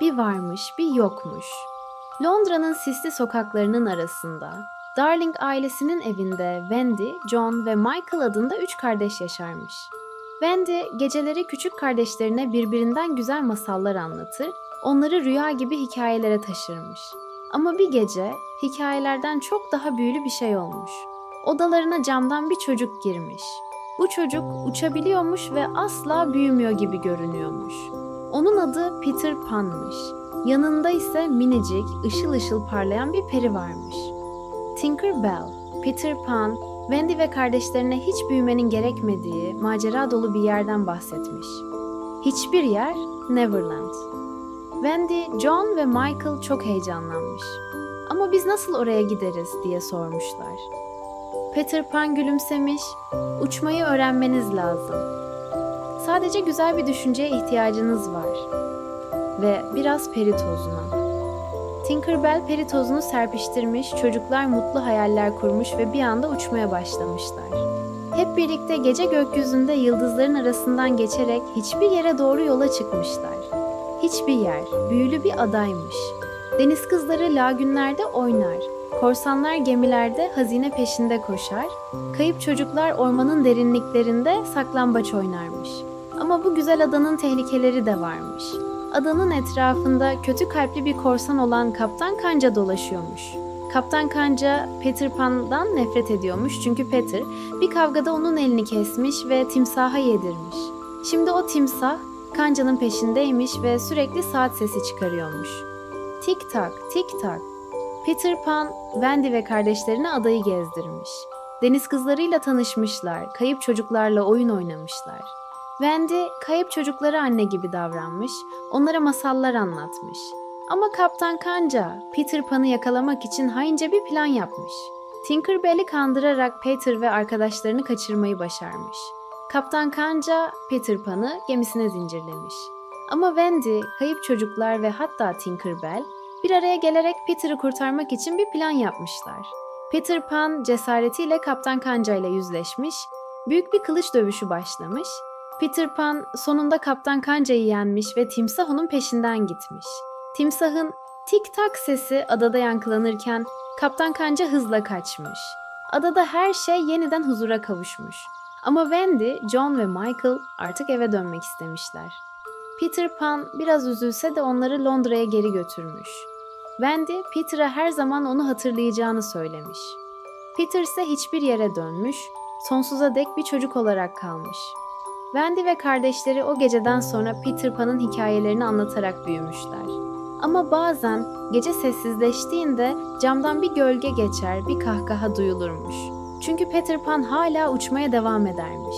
bir varmış, bir yokmuş. Londra'nın sisli sokaklarının arasında, Darling ailesinin evinde Wendy, John ve Michael adında üç kardeş yaşarmış. Wendy geceleri küçük kardeşlerine birbirinden güzel masallar anlatır, onları rüya gibi hikayelere taşırmış. Ama bir gece hikayelerden çok daha büyülü bir şey olmuş. Odalarına camdan bir çocuk girmiş. Bu çocuk uçabiliyormuş ve asla büyümüyor gibi görünüyormuş. Onun adı Peter Pan'mış. Yanında ise minicik, ışıl ışıl parlayan bir peri varmış. Tinker Bell, Peter Pan, Wendy ve kardeşlerine hiç büyümenin gerekmediği macera dolu bir yerden bahsetmiş. Hiçbir yer Neverland. Wendy, John ve Michael çok heyecanlanmış. Ama biz nasıl oraya gideriz diye sormuşlar. Peter Pan gülümsemiş, uçmayı öğrenmeniz lazım. Sadece güzel bir düşünceye ihtiyacınız var. Ve biraz peri tozuna. Tinkerbell peri tozunu serpiştirmiş, çocuklar mutlu hayaller kurmuş ve bir anda uçmaya başlamışlar. Hep birlikte gece gökyüzünde yıldızların arasından geçerek hiçbir yere doğru yola çıkmışlar. Hiçbir yer, büyülü bir adaymış. Deniz kızları lagünlerde oynar, korsanlar gemilerde hazine peşinde koşar, kayıp çocuklar ormanın derinliklerinde saklambaç oynarmış. Ama bu güzel adanın tehlikeleri de varmış. Adanın etrafında kötü kalpli bir korsan olan Kaptan Kanca dolaşıyormuş. Kaptan Kanca Peter Pan'dan nefret ediyormuş çünkü Peter bir kavgada onun elini kesmiş ve timsaha yedirmiş. Şimdi o timsah Kanca'nın peşindeymiş ve sürekli saat sesi çıkarıyormuş. Tik tak, tik tak. Peter Pan, Wendy ve kardeşlerine adayı gezdirmiş. Deniz kızlarıyla tanışmışlar, kayıp çocuklarla oyun oynamışlar. Wendy, kayıp çocuklara anne gibi davranmış, onlara masallar anlatmış. Ama Kaptan Kanca, Peter Pan'ı yakalamak için haince bir plan yapmış. Tinkerbell'i kandırarak Peter ve arkadaşlarını kaçırmayı başarmış. Kaptan Kanca, Peter Pan'ı gemisine zincirlemiş. Ama Wendy, kayıp çocuklar ve hatta Tinkerbell bir araya gelerek Peter'ı kurtarmak için bir plan yapmışlar. Peter Pan cesaretiyle Kaptan Kanca ile yüzleşmiş, büyük bir kılıç dövüşü başlamış. Peter Pan sonunda Kaptan Kanca'yı yenmiş ve timsah onun peşinden gitmiş. Timsahın tik tak sesi adada yankılanırken Kaptan Kanca hızla kaçmış. Adada her şey yeniden huzura kavuşmuş. Ama Wendy, John ve Michael artık eve dönmek istemişler. Peter Pan biraz üzülse de onları Londra'ya geri götürmüş. Wendy, Peter'a her zaman onu hatırlayacağını söylemiş. Peter ise hiçbir yere dönmüş, sonsuza dek bir çocuk olarak kalmış. Wendy ve kardeşleri o geceden sonra Peter Pan'ın hikayelerini anlatarak büyümüşler. Ama bazen gece sessizleştiğinde camdan bir gölge geçer, bir kahkaha duyulurmuş. Çünkü Peter Pan hala uçmaya devam edermiş.